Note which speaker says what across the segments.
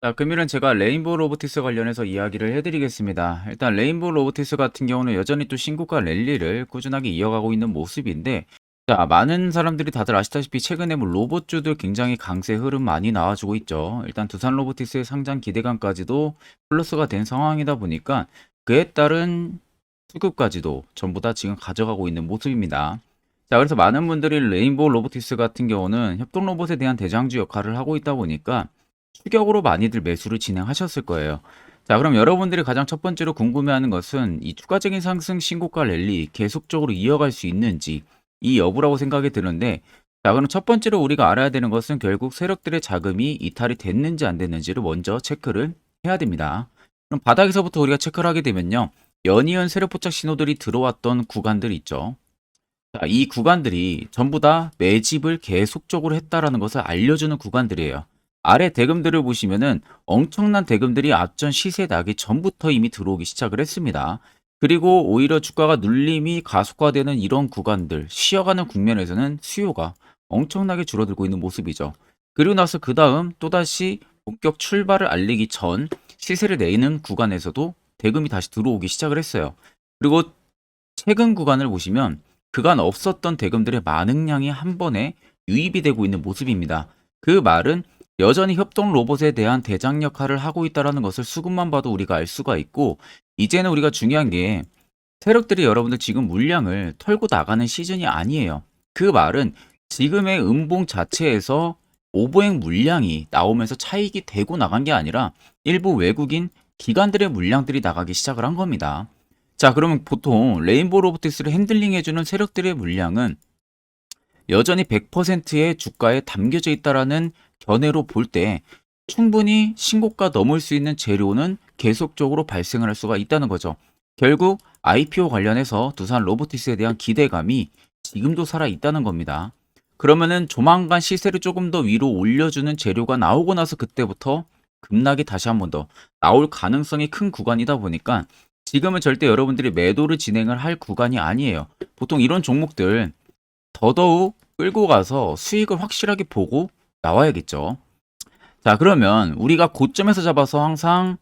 Speaker 1: 자, 금일은 제가 레인보우 로보티스 관련해서 이야기를 해드리겠습니다. 일단 레인보우 로보티스 같은 경우는 여전히 또 신고가 랠리를 꾸준하게 이어가고 있는 모습인데, 자, 많은 사람들이 다들 아시다시피 최근에 뭐 로봇주들 굉장히 강세 흐름 많이 나와주고 있죠. 일단 두산 로보티스의 상장 기대감까지도 플러스가 된 상황이다 보니까 그에 따른 수급까지도 전부 다 지금 가져가고 있는 모습입니다. 자, 그래서 많은 분들이 레인보우 로보티스 같은 경우는 협동 로봇에 대한 대장주 역할을 하고 있다 보니까 추격으로 많이들 매수를 진행하셨을 거예요. 자, 그럼 여러분들이 가장 첫 번째로 궁금해하는 것은 이 추가적인 상승 신고가 랠리 계속적으로 이어갈 수 있는지 이 여부라고 생각이 드는데 자, 그럼 첫 번째로 우리가 알아야 되는 것은 결국 세력들의 자금이 이탈이 됐는지 안 됐는지를 먼저 체크를 해야 됩니다. 그럼 바닥에서부터 우리가 체크를 하게 되면요. 연이은 세력 포착 신호들이 들어왔던 구간들 있죠. 자, 이 구간들이 전부 다 매집을 계속적으로 했다라는 것을 알려주는 구간들이에요. 아래 대금들을 보시면은 엄청난 대금들이 앞전 시세 나기 전부터 이미 들어오기 시작을 했습니다. 그리고 오히려 주가가 눌림이 가속화되는 이런 구간들, 쉬어가는 국면에서는 수요가 엄청나게 줄어들고 있는 모습이죠. 그리고 나서 그 다음 또다시 본격 출발을 알리기 전 시세를 내는 구간에서도 대금이 다시 들어오기 시작을 했어요. 그리고 최근 구간을 보시면 그간 없었던 대금들의 많은 양이 한 번에 유입이 되고 있는 모습입니다. 그 말은 여전히 협동 로봇에 대한 대장 역할을 하고 있다는 것을 수급만 봐도 우리가 알 수가 있고 이제는 우리가 중요한 게 세력들이 여러분들 지금 물량을 털고 나가는 시즌이 아니에요. 그 말은 지금의 음봉 자체에서 오버행 물량이 나오면서 차익이 되고 나간 게 아니라 일부 외국인 기관들의 물량들이 나가기 시작을 한 겁니다. 자, 그러면 보통 레인보우 로보틱스를 핸들링해주는 세력들의 물량은 여전히 100%의 주가에 담겨져 있다라는 견해로 볼 때 충분히 신고가 넘을 수 있는 재료는 계속적으로 발생을 할 수가 있다는 거죠. 결국 IPO 관련해서 두산 로보티스에 대한 기대감이 지금도 살아 있다는 겁니다. 그러면은 조만간 시세를 조금 더 위로 올려주는 재료가 나오고 나서 그때부터 급락이 다시 한 번 더 나올 가능성이 큰 구간이다 보니까 지금은 절대 여러분들이 매도를 진행을 할 구간이 아니에요. 보통 이런 종목들 더더욱 끌고 가서 수익을 확실하게 보고 나와야겠죠. 자, 그러면 우리가 고점에서 잡아서 항상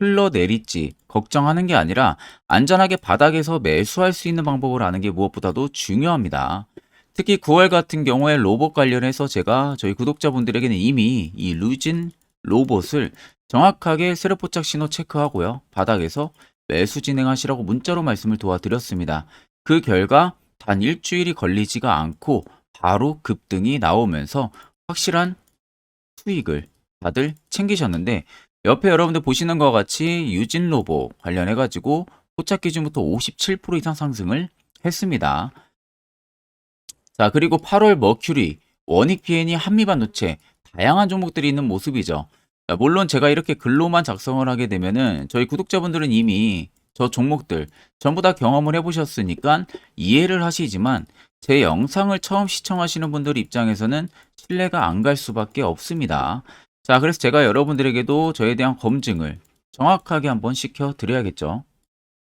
Speaker 1: 흘러내릴지 걱정하는 게 아니라 안전하게 바닥에서 매수할 수 있는 방법을 아는 게 무엇보다도 중요합니다. 특히 9월 같은 경우에 로봇 관련해서 제가 저희 구독자분들에게는 이미 이 루진 로봇을 정확하게 세력 포착 신호 체크하고요. 바닥에서 매수 진행하시라고 문자로 말씀을 도와드렸습니다. 그 결과 단 일주일이 걸리지가 않고 바로 급등이 나오면서 확실한 수익을 다들 챙기셨는데 옆에 여러분들 보시는 것 같이 유진 로보 관련해 가지고 포착 기준부터 57% 이상 상승을 했습니다. 자, 그리고 8월 머큐리, 원익 PN이 한미 반도체 다양한 종목들이 있는 모습이죠. 자, 물론 제가 이렇게 글로만 작성을 하게 되면은 저희 구독자분들은 이미 저 종목들 전부 다 경험을 해보셨으니까 이해를 하시지만 제 영상을 처음 시청하시는 분들 입장에서는 신뢰가 안 갈 수밖에 없습니다. 자, 그래서 제가 여러분들에게도 저에 대한 검증을 정확하게 한번 시켜 드려야겠죠.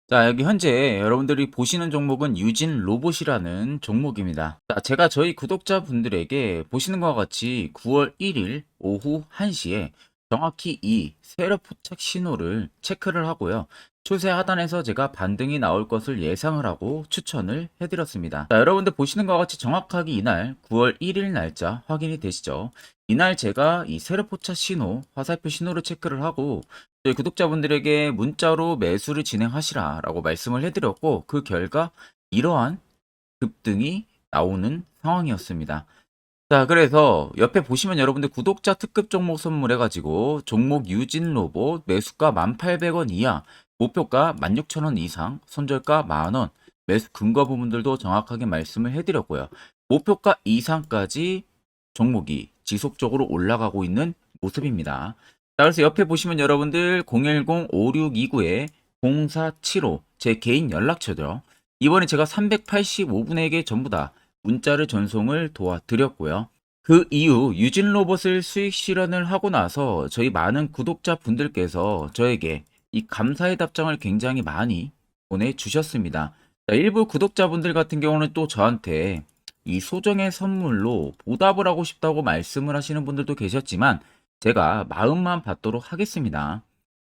Speaker 1: 자, 여기 현재 여러분들이 보시는 종목은 유진 로봇이라는 종목입니다. 자, 제가 저희 구독자분들에게 보시는 것과 같이 9월 1일 오후 1시에 정확히 이 세력 포착 신호를 체크를 하고요. 추세 하단에서 제가 반등이 나올 것을 예상을 하고 추천을 해드렸습니다. 자, 여러분들 보시는 것과 같이 정확하게 이날 9월 1일 날짜 확인이 되시죠? 이날 제가 이 세력 포착 신호, 화살표 신호를 체크를 하고 저희 구독자분들에게 문자로 매수를 진행하시라 라고 말씀을 해드렸고 그 결과 이러한 급등이 나오는 상황이었습니다. 자, 그래서 옆에 보시면 여러분들 구독자 특급 종목 선물해가지고 종목 유진 로봇 매수가 1,800원 이하, 목표가 16,000원 이상, 손절가 만원, 매수 근거 부분들도 정확하게 말씀을 해드렸고요. 목표가 이상까지 종목이 지속적으로 올라가고 있는 모습입니다. 자, 그래서 옆에 보시면 여러분들 010-5629에0475 제 개인 연락처죠. 이번에 제가 385분에게 전부 다 문자를 전송을 도와드렸고요. 그 이후 유진 로봇을 수익 실현을 하고 나서 저희 많은 구독자 분들께서 저에게 이 감사의 답장을 굉장히 많이 보내주셨습니다. 자, 일부 구독자분들 같은 경우는 또 저한테 이 소정의 선물로 보답을 하고 싶다고 말씀을 하시는 분들도 계셨지만 제가 마음만 받도록 하겠습니다.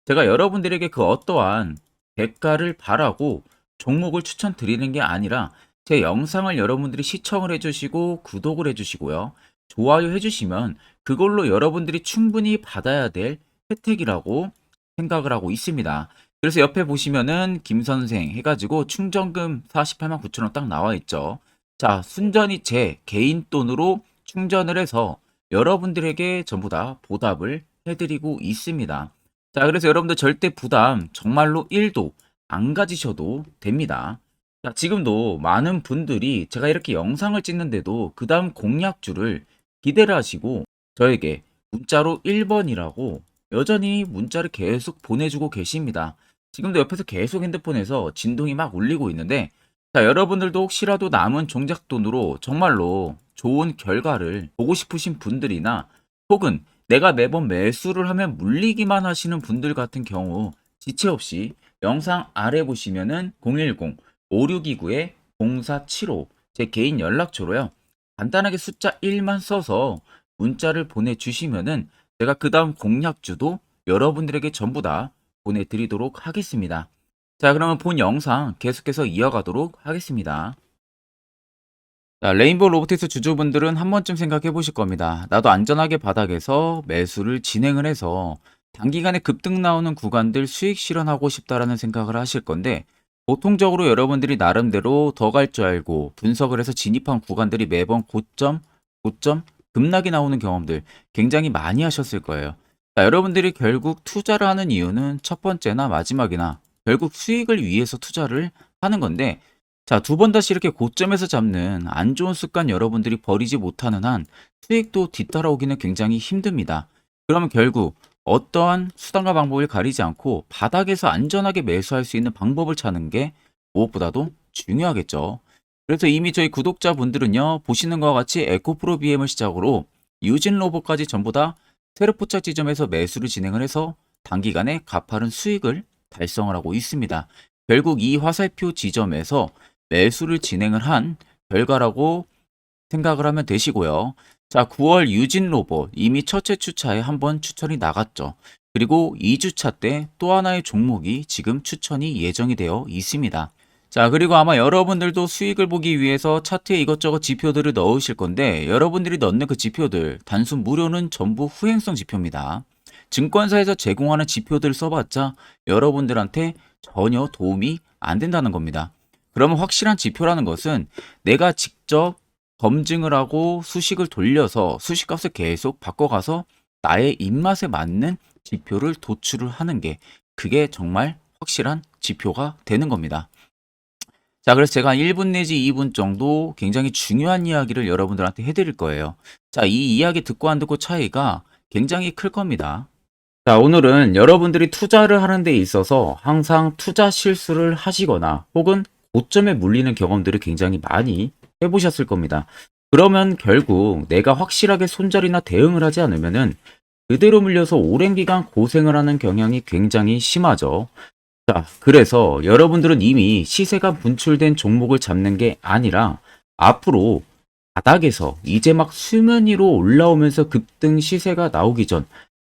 Speaker 1: 제가 여러분들에게 그 어떠한 대가를 바라고 종목을 추천드리는 게 아니라 제 영상을 여러분들이 시청을 해주시고 구독을 해주시고요. 좋아요 해주시면 그걸로 여러분들이 충분히 받아야 될 혜택이라고 생각을 하고 있습니다. 그래서 옆에 보시면은 김선생 해가지고 충전금 48만 9천 원 딱 나와 있죠. 자, 순전히 제 개인 돈으로 충전을 해서 여러분들에게 전부 다 보답을 해드리고 있습니다. 자, 그래서 여러분들 절대 부담 정말로 1도 안 가지셔도 됩니다. 자, 지금도 많은 분들이 제가 이렇게 영상을 찍는데도 그 다음 공략주를 기대를 하시고 저에게 문자로 1번이라고 여전히 문자를 계속 보내주고 계십니다. 지금도 옆에서 계속 핸드폰에서 진동이 막 울리고 있는데 자, 여러분들도 혹시라도 남은 종잣돈으로 정말로 좋은 결과를 보고 싶으신 분들이나 혹은 내가 매번 매수를 하면 물리기만 하시는 분들 같은 경우 지체 없이 영상 아래 보시면은 010-5629-0475 제 개인 연락처로요. 간단하게 숫자 1만 써서 문자를 보내주시면은 제가 그 다음 공략주도 여러분들에게 전부 다 보내드리도록 하겠습니다. 자, 그러면 본 영상 계속해서 이어가도록 하겠습니다. 자, 레인보우 로보틱스 주주분들은 한 번쯤 생각해 보실 겁니다. 나도 안전하게 바닥에서 매수를 진행을 해서 단기간에 급등 나오는 구간들 수익 실현하고 싶다라는 생각을 하실 건데 보통적으로 여러분들이 나름대로 더 갈 줄 알고 분석을 해서 진입한 구간들이 매번 고점, 고점, 급락이 나오는 경험들 굉장히 많이 하셨을 거예요. 자, 여러분들이 결국 투자를 하는 이유는 첫 번째나 마지막이나 결국 수익을 위해서 투자를 하는 건데 자, 두 번 다시 이렇게 고점에서 잡는 안 좋은 습관 여러분들이 버리지 못하는 한 수익도 뒤따라오기는 굉장히 힘듭니다. 그러면 결국 어떠한 수단과 방법을 가리지 않고 바닥에서 안전하게 매수할 수 있는 방법을 찾는 게 무엇보다도 중요하겠죠. 그래서 이미 저희 구독자분들은요, 보시는 것과 같이 에코프로 BM을 시작으로 유진 로봇까지 전부 다 세르포착 지점에서 매수를 진행을 해서 단기간에 가파른 수익을 달성을 하고 있습니다. 결국 이 화살표 지점에서 매수를 진행을 한 결과라고 생각을 하면 되시고요. 자, 9월 유진 로봇 이미 첫째 주차에 한번 추천이 나갔죠. 그리고 2주차 때 또 하나의 종목이 지금 추천이 예정이 되어 있습니다. 자, 그리고 아마 여러분들도 수익을 보기 위해서 차트에 이것저것 지표들을 넣으실 건데 여러분들이 넣는 그 지표들 단순 무료는 전부 후행성 지표입니다. 증권사에서 제공하는 지표들을 써봤자 여러분들한테 전혀 도움이 안 된다는 겁니다. 그러면 확실한 지표라는 것은 내가 직접 검증을 하고 수식을 돌려서 수식값을 계속 바꿔가서 나의 입맛에 맞는 지표를 도출을 하는 게 그게 정말 확실한 지표가 되는 겁니다. 자, 그래서 제가 1분 내지 2분 정도 굉장히 중요한 이야기를 여러분들한테 해드릴 거예요. 자, 이 이야기 듣고 안 듣고 차이가 굉장히 클 겁니다. 자, 오늘은 여러분들이 투자를 하는 데 있어서 항상 투자 실수를 하시거나 혹은 고점에 물리는 경험들을 굉장히 많이 해보셨을 겁니다. 그러면 결국 내가 확실하게 손절이나 대응을 하지 않으면은 그대로 물려서 오랜 기간 고생을 하는 경향이 굉장히 심하죠. 자, 그래서 여러분들은 이미 시세가 분출된 종목을 잡는 게 아니라 앞으로 바닥에서 이제 막 수면 위로 올라오면서 급등 시세가 나오기 전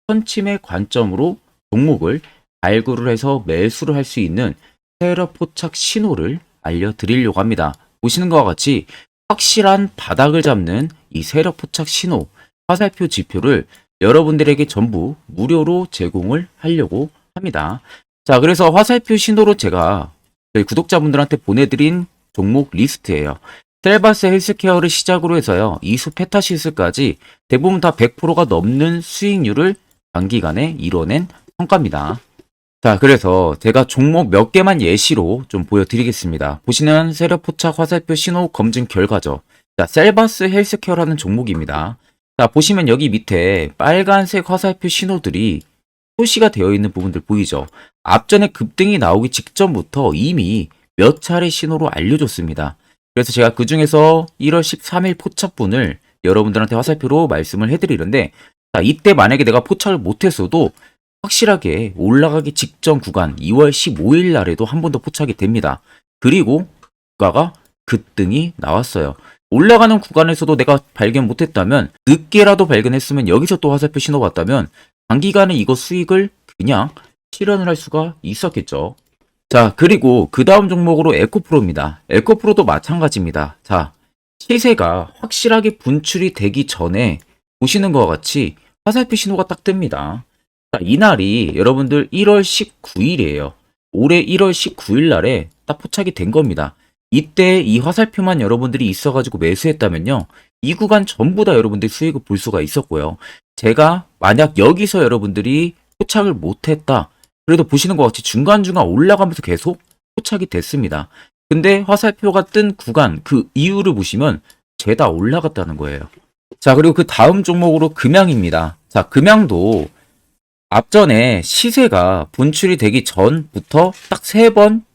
Speaker 1: 선침의 관점으로 종목을 발굴을 해서 매수를 할 수 있는 세력 포착 신호를 알려드리려고 합니다. 보시는 것과 같이 확실한 바닥을 잡는 이 세력 포착 신호, 화살표 지표를 여러분들에게 전부 무료로 제공을 하려고 합니다. 자, 그래서 화살표 신호로 제가 저희 구독자분들한테 보내드린 종목 리스트예요. 셀바스 헬스케어를 시작으로 해서요. 이수 페타시스까지 대부분 다 100%가 넘는 수익률을 단기간에 이뤄낸 성과입니다. 자, 그래서 제가 종목 몇 개만 예시로 좀 보여드리겠습니다. 보시는 세력 포착 화살표 신호 검증 결과죠. 자, 셀바스 헬스케어라는 종목입니다. 자, 보시면 여기 밑에 빨간색 화살표 신호들이 표시가 되어 있는 부분들 보이죠? 앞전에 급등이 나오기 직전부터 이미 몇 차례 신호로 알려줬습니다. 그래서 제가 그 중에서 1월 13일 포착분을 여러분들한테 화살표로 말씀을 해드리는데, 자, 이때 만약에 내가 포착을 못했어도 확실하게 올라가기 직전 구간 2월 15일 날에도 한 번 더 포착이 됩니다. 그리고 주가가 급등이 나왔어요. 올라가는 구간에서도 내가 발견 못했다면 늦게라도 발견했으면 여기서 또 화살표 신호 봤다면 단기간에 이거 수익을 그냥 실현을 할 수가 있었겠죠. 자, 그리고 그 다음 종목으로 에코프로입니다. 에코프로도 마찬가지입니다. 자, 시세가 확실하게 분출이 되기 전에 보시는 것과 같이 화살표 신호가 딱 뜹니다. 자, 이날이 여러분들 1월 19일이에요. 올해 1월 19일 날에 딱 포착이 된 겁니다. 이때 이 화살표만 여러분들이 있어가지고 매수했다면요. 이 구간 전부 다 여러분들이 수익을 볼 수가 있었고요. 제가 만약 여기서 여러분들이 포착을 못했다. 그래도 보시는 것 같이 중간중간 올라가면서 계속 포착이 됐습니다. 근데 화살표가 뜬 구간, 그 이유를 보시면 죄다 올라갔다는 거예요. 자, 그리고 그 다음 종목으로 금양입니다. 자, 금양도 앞전에 시세가 분출이 되기 전부터 딱 세 번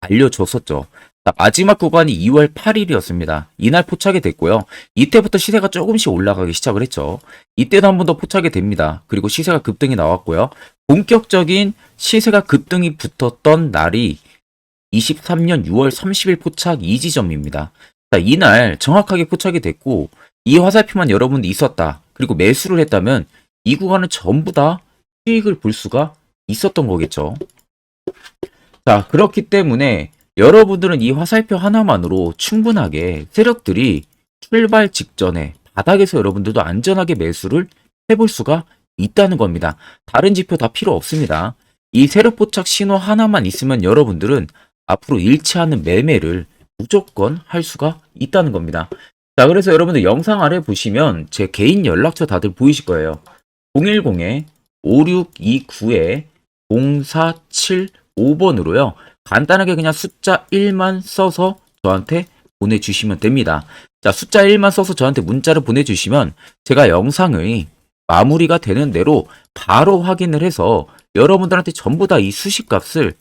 Speaker 1: 알려줬었죠. 자, 마지막 구간이 2월 8일이었습니다. 이날 포착이 됐고요. 이때부터 시세가 조금씩 올라가기 시작을 했죠. 이때도 한 번 더 포착이 됩니다. 그리고 시세가 급등이 나왔고요. 본격적인 시세가 급등이 붙었던 날이 23년 6월 30일 포착 이 지점입니다. 자, 이날 정확하게 포착이 됐고 이 화살표만 여러분 있었다. 그리고 매수를 했다면 이 구간은 전부 다 수익을 볼 수가 있었던 거겠죠. 자, 그렇기 때문에 여러분들은 이 화살표 하나만으로 충분하게 세력들이 출발 직전에 바닥에서 여러분들도 안전하게 매수를 해볼 수가 있다는 겁니다. 다른 지표 다 필요 없습니다. 이 세력 포착 신호 하나만 있으면 여러분들은 앞으로 않는 매매를 무조건 할 수가 있다는 겁니다. 자, 그래서 여러분들 영상 아래 보시면 제 개인 연락처 다들 보이실 거예요. 010에 5629에 0475번으로요. 간단하게 그냥 숫자 1만 써서 저한테 보내주시면 됩니다. 자, 숫자 1만 써서 저한테 문자를 보내주시면 제가 영상의 마무리가 되는 대로 바로 확인을 해서 여러분들한테 전부 다 이 수식값을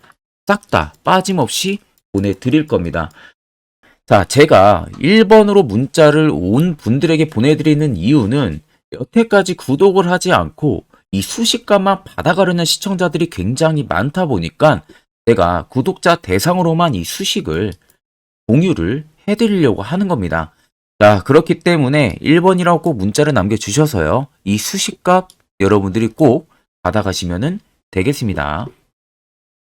Speaker 1: 싹 다 빠짐없이 보내드릴 겁니다. 자, 제가 1번으로 문자를 온 분들에게 보내드리는 이유는 여태까지 구독을 하지 않고 이 수식값만 받아가려는 시청자들이 굉장히 많다 보니까 내가 구독자 대상으로만 이 수식을 공유를 해드리려고 하는 겁니다. 자, 그렇기 때문에 1번이라고 꼭 문자를 남겨주셔서요. 이 수식값 여러분들이 꼭 받아가시면 되겠습니다.